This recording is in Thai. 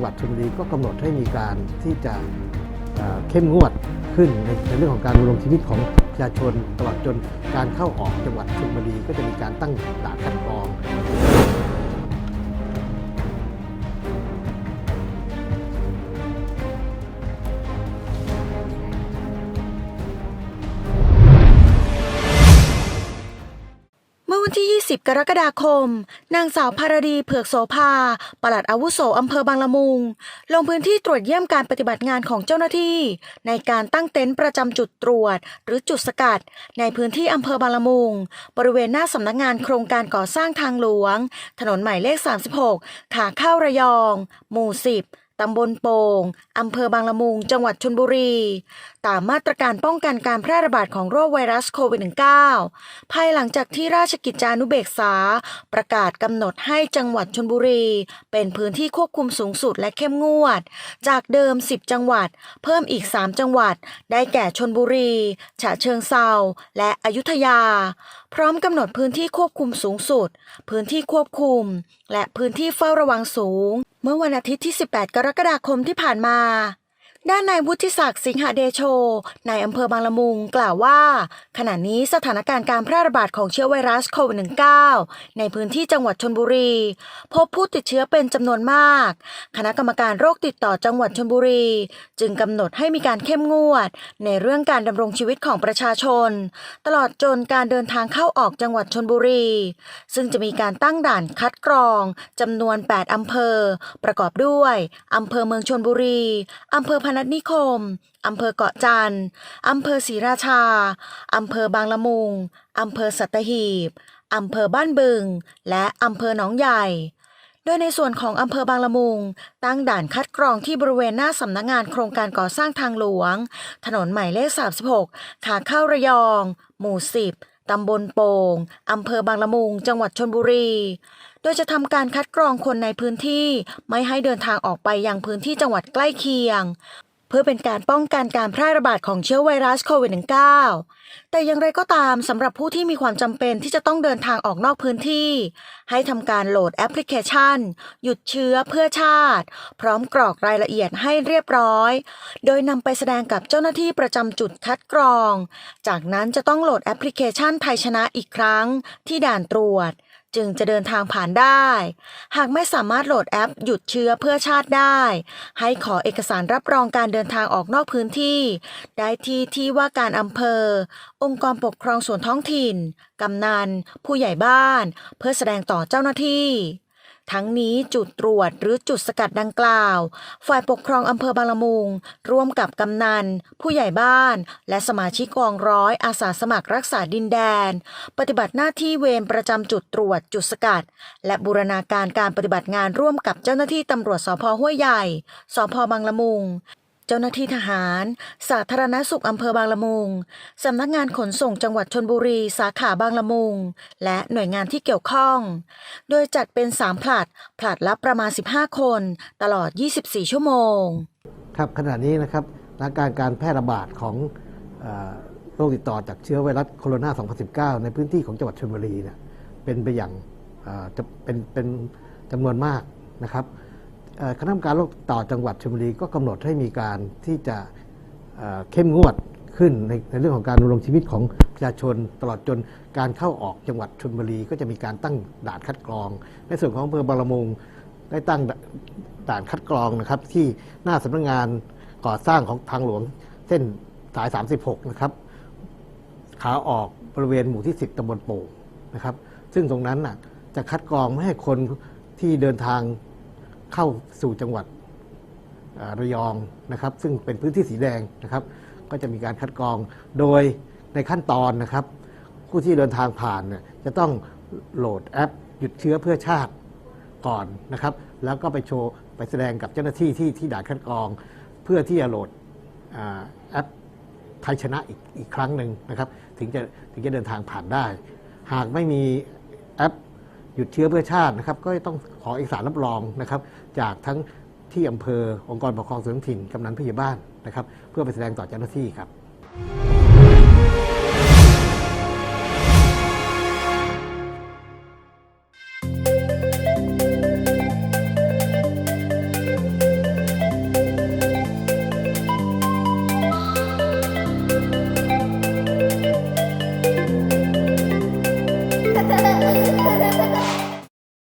จังหวัดชลบุรีก็กำหนดให้มีการที่จะเข้มงวดขึ้นในในเรื่องของการดำรงชีวิตของประชาชนตลอดจนการเข้าออกจังหวัดชลบุรีก็จะมีการตั้งด่านคัดกรอง ที่ 20 กรกฎาคม นางสาวภารดีเผือกโสภา ปลัดอาวุโสอำเภอบางละมุง ลงพื้นที่ตรวจเยี่ยมการปฏิบัติงานของเจ้าหน้าที่ ในการตั้งเต็นท์ประจำจุดตรวจ หรือจุดสกัด ในพื้นที่อำเภอบางละมุง บริเวณหน้าสำนักงานโครงการก่อสร้างทางหลวง ถนนหมายเลข 36 ขาเข้าระยอง หมู่ 10 ตำบลโป่งอำเภอบางละมุง จังหวัดชนบุรี ตามมาตรการป้องกันการแพร่ระบาดของโรคไวรัสโควิด -19 ภายหลังจากที่ราชกิจจานุเบกษา ประกาศกำหนดให้จังหวัดชนบุรี เป็นพื้นที่ควบคุมสูงสุดและเข้มงวด จากเดิม 10 จังหวัด เพิ่มอีก 3 จังหวัด ได้แก่ชนบุรีฉะเชิงเซาและอยุธยา พร้อมกำหนดพื้นที่ควบคุมสูงสุด พื้นที่ควบคุม และพื้นที่เฝ้าระวังสูง เมื่อวันอาทิตย์ที่ 18 กรกฎาคมที่ผ่านมา ด้านนายวุฒิศักดิ์สิงหเดโช นายอำเภอบางละมุงกล่าวว่า ขณะนี้สถานการณ์การแพร่ระบาดของเชื้อไวรัสโควิด -19 ในพื้นที่จังหวัดชนบุรี พบผู้ติดเชื้อเป็นจำนวนมาก คณะกรรมการโรคติดต่อจังหวัดชนบุรี จึงกำหนดให้มีการเข้มงวด ในเรื่องการดำรงชีวิตของประชาชน ตลอดจนการเดินทางเข้าออกจังหวัดชนบุรี ซึ่งจะมีการตั้งด่านคัดกรองจำนวน 8อำเภอ ประกอบด้วยอำเภอเมืองชนบุรีอำเภอนัสนิคม อำเภอเกาะจันทร์ อำเภอศรีราชา อำเภอบางละมุง อำเภอสัตหีบ อำเภอบ้านบึง และอำเภอหนองใหญ่ โดยในส่วนของอำเภอบางละมุง ตั้งด่านคัดกรองที่บริเวณหน้าสำนักงานโครงการก่อสร้างทางหลวง ถนนหมายเลข 36 ขาเข้าระยอง หมู่ 10 ตำบลโป่ง อำเภอบางละมุง จังหวัดชนบุรี โดยจะทำการคัดกรองคนในพื้นที่ ไม่ให้เดินทางออกไปยังพื้นที่จังหวัดใกล้เคียง เพื่อเป็นการป้องกันการแพร่ระบาดของเชื้อไวรัสโควิด -19 แต่อย่างไรก็ตามสำหรับผู้ที่มีความจำเป็นที่จะต้องเดินทางออกนอกพื้นที่ ให้ทำการโหลดแอปพลิเคชัน หยุดเชื้อเพื่อชาติ พร้อมกรอกรายละเอียดให้เรียบร้อย โดยนำไปแสดงกับเจ้าหน้าที่ประจำจุดคัดกรอง จากนั้นจะต้องโหลดแอปพลิเคชันไทยชนะอีกครั้งที่ด่านตรวจ จึงจะเดินทางผ่านได้ หากไม่สามารถโหลดแอปหยุดเชื้อเพื่อชาติได้ ให้ขอเอกสารรับรองการเดินทางออกนอกพื้นที่ ได้ที่ที่ว่าการอำเภอ องค์กรปกครองส่วนท้องถิ่น กำนัน ผู้ใหญ่บ้าน เพื่อแสดงต่อเจ้าหน้าที่ ทั้งนี้จุดตรวจหรือจุดสกัดดังกล่าว ฝ่ายปกครองอำเภอบางละมุง ร่วมกับกำนัน ผู้ใหญ่บ้าน และสมาชิกกองร้อยอาสาสมัครรักษาดินแดน ปฏิบัติหน้าที่เวรประจำจุดตรวจจุดสกัด และบูรณาการการปฏิบัติงานร่วมกับเจ้าหน้าที่ตำรวจสพห้วยใหญ่ สพบางละมุง เจ้าหน้าที่ทหาร สาธารณสุขอำเภอบางละมุง สำนักงานขนส่งจังหวัดชนบุรี สาขาบางละมุง และหน่วยงานที่เกี่ยวข้อง โดยจัดเป็น3ผลัด ผลัดละประมาณ 15 คน ตลอด 24 ชั่วโมง ครับขณะนี้นะครับสถานการณ์การแพร่ระบาดของอโรคติดต่อจากเชื้อไวรัสโคโรนา 2019 ในพื้นที่ของจังหวัดชลบุรีเนี่ยเป็นไปอย่างเอ่อจะเป็นเป็นจำนวนมากนะครับ คณะกรรมการโรคต่อจังหวัดชลบุรีก็กำหนดให้มีการที่จะเข้มงวดขึ้นในในเรื่องของการดำรงชีวิตของประชาชนตลอดจนการเข้าออกจังหวัดชลบุรีก็จะมีการตั้งด่านคัดกรอง ในส่วนของอำเภอบางละมุงได้ตั้งด่านคัดกรองนะครับที่หน้าสำนักงานก่อสร้างของทางหลวงเส้นสาย 36 นะครับ ขาออกบริเวณหมู่ที่ 10ตำบลโป่งนะครับ ซึ่งตรงนั้นน่ะจะคัดกรองไม่ให้คนที่เดินทาง เข้าสู่จังหวัดระยองนะครับ ซึ่งเป็นพื้นที่สีแดงนะครับ ก็จะมีการคัดกรองโดยในขั้นตอนนะครับ ผู้ที่เดินทางผ่านเนี่ยจะต้องโหลดแอป หยุดเชื้อเพื่อชาติก่อนนะครับ แล้วก็ไปโชว์ไปแสดงกับเจ้าหน้าที่ที่ที่ด่านคัดกรอง เพื่อที่จะโหลดอแอปไทยชนะอีกอีกครั้งหนึ่งนะครับ ถึงจะถึงจะเดินทางผ่านได้ หากไม่มีแอป หยุดเชื้อเพื่อชาตินะครับ ก็ต้องขอเอกสารรับรองนะครับ จากทั้งที่อำเภอองค์กรปกครองส่วนท้องถิ่นกำนันผู้ใหญ่บ้านนะครับ เพื่อไปแสดงต่อเจ้าหน้าที่ครับ